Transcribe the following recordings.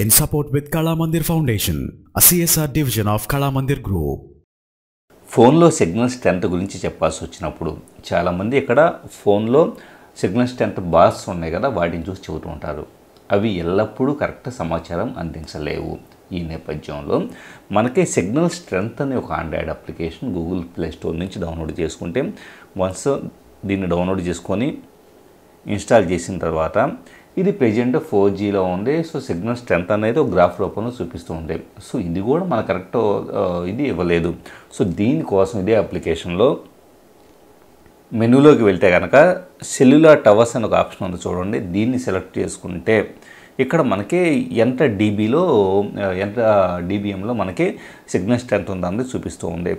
in support with Kala Mandir Foundation, a CSR division of Kala Mandir Group. ఫోన్లో signal strength గురించి చెప్పాల్సి వచ్చినప్పుడు చాలామంది ఇక్కడ ఫోన్లో సిగ్నల్ స్ట్రెంత్ బార్స్ ఉన్నాయి కదా వాటిని చూసి చెబుతూ ఉంటారు అవి ఎల్లప్పుడూ కరెక్ట్ సమాచారం అందించలేవు ఈ నేపథ్యంలో మనకి సిగ్నల్ స్ట్రెంత్ అనే ఒక Android application Google Play Store నుంచి డౌన్లోడ్ చేసుకుంటే వన్స్ దీన్ని డౌన్లోడ్ చేసుకొని ఇన్స్టాల్ చేసిన తర్వాత ఇది ప్రజెంట్ ఫోర్ జీలో ఉంది. సో సిగ్నల్ స్ట్రెంత్ అనేది ఒక గ్రాఫ్ రూపంలో చూపిస్తూ ఉంది. సో ఇది కూడా మన కరెక్ట్ ఇది ఇవ్వలేదు. సో దీనికోసం ఇదే అప్లికేషన్లో మెనూలోకి వెళ్తే కనుక సెల్యులార్ టవర్స్ అని ఒక ఆప్షన్ ఉంది చూడండి. దీన్ని సెలెక్ట్ చేసుకుంటే ఇక్కడ మనకి ఎంత డీబీలో ఎంత డీబీఎంలో మనకి సిగ్నల్ స్ట్రెంత్ ఉందని చూపిస్తూ ఉంది.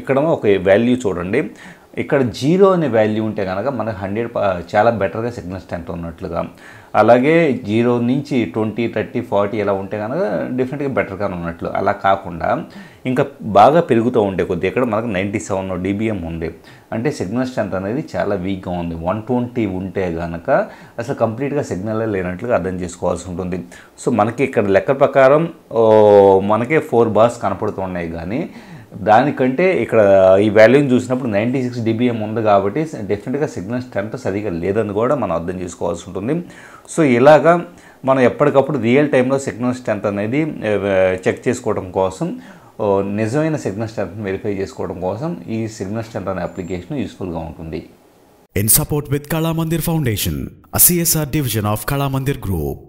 ఇక్కడ ఒక వాల్యూ చూడండి. ఇక్కడ జీరో అనే వాల్యూ ఉంటే కనుక మనకు హండ్రెడ్ చాలా బెటర్గా సిగ్నల్ స్ట్రెంత్ ఉన్నట్లుగా. అలాగే జీరో నుంచి ట్వంటీ థర్టీ ఫార్టీ ఇలా ఉంటే కనుక డిఫరెంట్గా బెటర్గా ఉన్నట్లు. అలా కాకుండా ఇంకా బాగా పెరుగుతూ ఉండే కొద్ది ఇక్కడ మనకు నైంటీ సెవెన్ డీబీఎం ఉంది. అంటే సిగ్నల్ స్ట్రెంత్ అనేది చాలా వీక్గా ఉంది. వన్ ట్వంటీ ఉంటే కనుక అసలు కంప్లీట్గా సిగ్నల్ లేనట్లుగా అర్థం చేసుకోవాల్సి ఉంటుంది. సో మనకి ఇక్కడ లెక్క ప్రకారం మనకే ఫోర్ బార్స్ కనపడుతున్నాయి కానీ దానికంటే ఇక్కడ ఈ వాల్యూని చూసినప్పుడు నైంటీ సిక్స్ డిబిఎం ఉంది కాబట్టి డెఫినెట్గా సిగ్నల్ స్ట్రెంత్ సరిగా లేదని కూడా మనం అర్థం చేసుకోవాల్సి ఉంటుంది. సో ఇలాగా మనం ఎప్పటికప్పుడు రియల్ టైంలో సిగ్నల్ స్ట్రెంత్ అనేది చెక్ చేసుకోవడం కోసం నిజమైన సిగ్నల్ స్ట్రెంత్ వెరిఫై చేసుకోవడం కోసం ఈ సిగ్నల్ స్ట్రెంత్ అనే అప్లికేషన్ యూస్ఫుల్గా ఉంటుంది. In support with Kalamandir foundation a CSR division of Kalamandir group